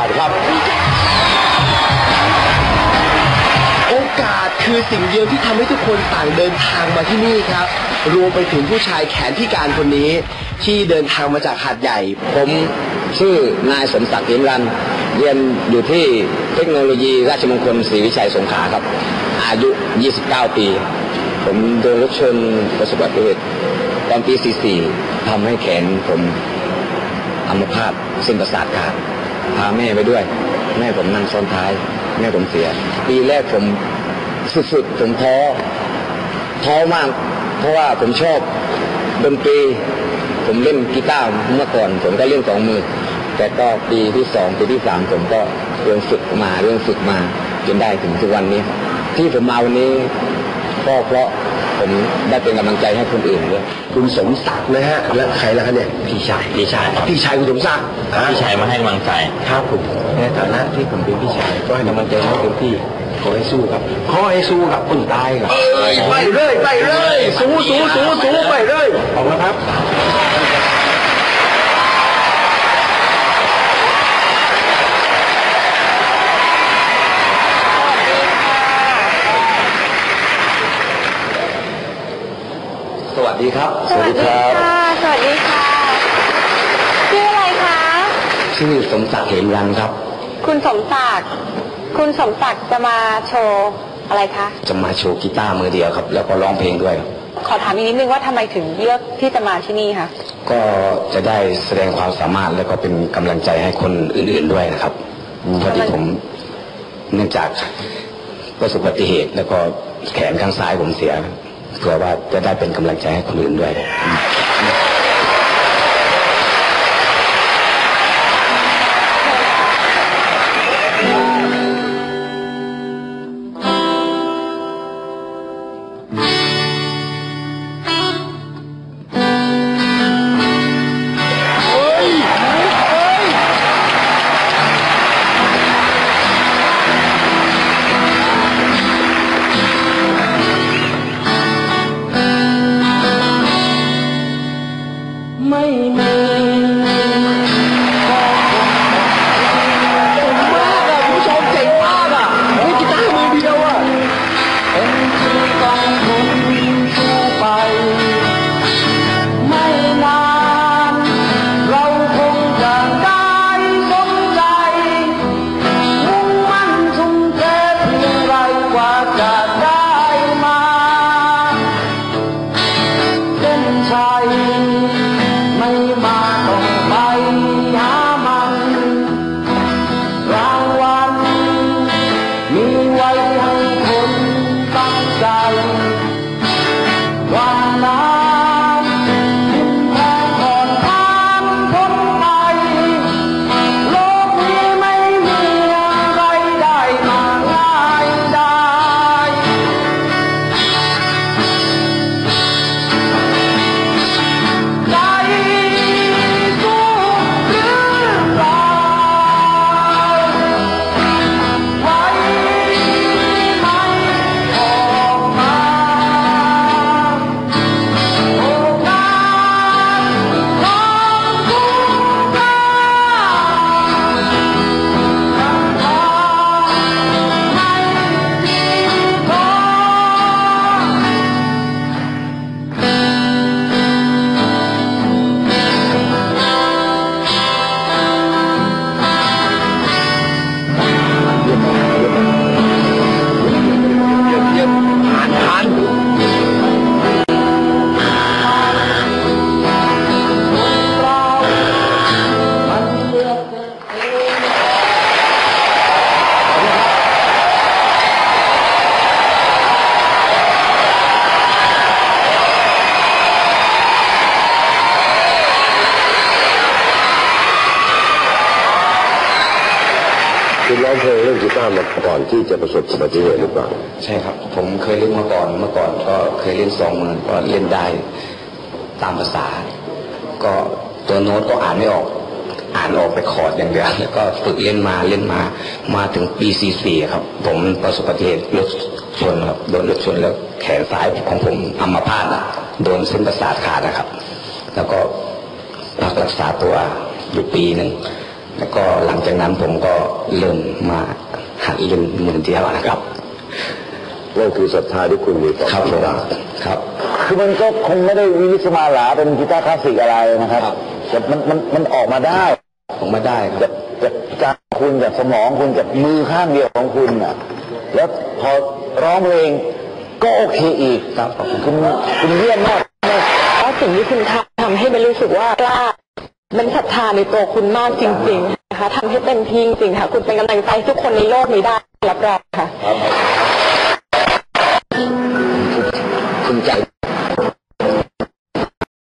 าดครับ โอกาสคือสิ่งเดียวที่ทำให้ทุกคนต่างเดินทางมาที่นี่ครับ รวมไปถึงผู้ชายแขนพิการคนนี้ ที่เดินทางมาจากหาดใหญ่ ผมชื่อนายสมศักดิ์หิมรัน เรียนอยู่ที่เทคโนโลยีราชมงคลศรีวิชัยสงขลาครับ อายุ 29 ปี ผมโดนรถชนประสบอุบัติเหตุตอนปี 44ทำให้แขนผมอัมพาตเส้นประสาทขาด พาแม่ไปด้วย แม่ผมนั่งซ้อนท้าย แม่ผมเสีย ปีแรกผมสุดๆผมท้อท้อมาก เพราะว่าผมชอบดนตรี ผมเล่นกีตาร์เมื่อก่อนผมก็เล่นสองมือ แต่ก็ปีที่สองปีที่สามผมก็เริ่มฝึกมาเริ่มฝึกมาจนได้ถึงทุกวันนี้ ที่ผมมาวันนี้ ก็เพราะผมได้เป็นกำลังใจให้คนอื่นด้วยคุณสมศักดิ์นะฮะและใครล่ะคะเนี่ยพี่ชายพี่ชายครับพี่ชายคุณสมศักดิ์อ่าพี่ชายมาให้กำลังใจครับผมในฐานะที่ผมเป็นพี่ชายก็ให้กำลังใจให้เต็มที่ขอให้สู้ครับขอให้สู้กับคนตายครับไปเลยไปเลยสู้สู้สู้สู้ไปเลยขอบคุณครับ ดีครับ สวัสดีค่ะสวัสดีค่ะ ชื่ออะไรคะ ชื่อสมศักดิ์เหมรันครับ คุณสมศักดิ์ คุณสมศักดิ์จะมาโชว์อะไรคะ จะมาโชว์กีตาร์มือเดียวครับ แล้วก็ร้องเพลงด้วย ขอถามอีกนิดนึงว่าทำไมถึงเลือกที่จะมาที่นี่คะ ก็จะได้แสดงความสามารถแล้วก็เป็นกำลังใจให้คนอื่นๆด้วยนะครับ พอดีผมเนื่องจากประสบอุบัติเหตุแล้วก็แขนข้างซ้ายผมเสีย เผื่อว่าจะได้เป็นกำลังใจให้คนอื่นด้วย คุณร้องเพลงเล่นกีตาร์มาก่อนที่จะประสบอุบัติเหตุหรือเปล่าใช่ครับ ผมเคยเล่นมาก่อนเมื่อก่อนก็เคยเล่นสองมือก็เล่นได้ตามภาษา ก็ตัวโน้ตก็อ่านไม่ออก อ่านออกไปคอร์ดอย่างเดียวแล้วก็ฝึกเล่นมาเล่นมามาถึงปี44ครับ ผมประสบอุบัติเหตุรถชนครับโดนรถชนแล้วแขนซ้ายของผมอัมพาตโดนเส้นประสาทขาดนะครับ แล้วก็พักรักษาตัวอยู่ปีหนึ่ง แล้วก็หลังจากนั้นผมก็เริ่มมาหัดเล่นมือเดียวนะครับนั่นคือศรัทธาที่คุณมีต่อครับพผระมเจ้าครับคือมันก็คงไม่ได้วินิสมาหลาเป็นกีตาร์คลาสสิกอะไรนะครับครับแต่มันมันมันออกมาได้ผมมาได้คจารับกจากจากคุณจากสมองคุณจากมือข้างเดียวของคุณอะ แล้วพอร้องเพลงก็โอเคอีกครับขอบคุณคุณคุณเยี่ยมมากแล้วสิ่งที่คุณทำทำให้มันรู้สึกว่ากล้า มันศรัทธาในตัวคุณมากจริง ๆ นะคะทำให้เต็มที่จริงๆค่ะ คุณเป็นกำลังใจทุกคนในโลกนี้ได้รับรองค่ะ